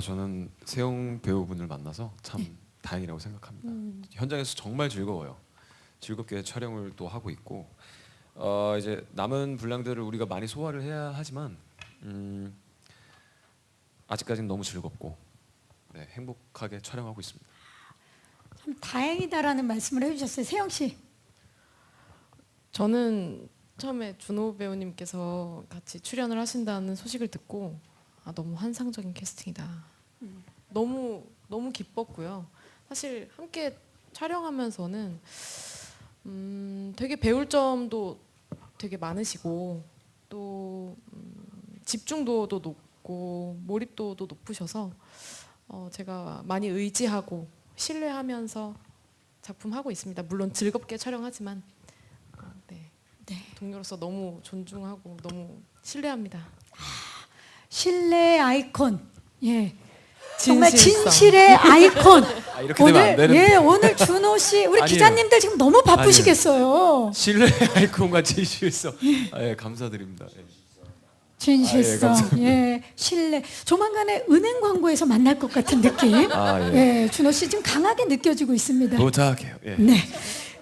아 저는 세영 배우분을 만나서 참 네. 다행이라고 생각합니다. 음. 현장에서 정말 즐거워요. 즐겁게 촬영을 또 하고 있고 어, 이제 남은 분량들을 우리가 많이 소화를 해야 하지만 음, 아직까지는 너무 즐겁고 네, 행복하게 촬영하고 있습니다. 참 다행이다라는 말씀을 해주셨어요. 세영 씨. 저는 처음에 준호 배우님께서 같이 출연을 하신다는 소식을 듣고 아, 너무 환상적인 캐스팅이다. 너무 너무 기뻤고요. 사실 함께 촬영하면서는 음, 되게 배울 점도 되게 많으시고 또 음, 집중도도 높고 몰입도도 높으셔서 어, 제가 많이 의지하고 신뢰하면서 작품 하고 있습니다. 물론 즐겁게 촬영하지만 어, 네. 네. 동료로서 너무 존중하고 너무 신뢰합니다. 신뢰 아이콘. 예. 정말 진실성. 진실의 아이콘. 아, 이렇게 되면 안 오늘 되는데. 예 오늘 준호 씨 우리 아니에요. 기자님들 지금 너무 바쁘시겠어요. 신뢰 아이콘과 진실성 아, 예, 감사드립니다. 예. 진실성, 아, 예. 예, 신뢰. 조만간에 은행 광고에서 만날 것 같은 느낌. 아, 예. 예, 준호 씨 지금 강하게 느껴지고 있습니다. 도착해요. 예. 네.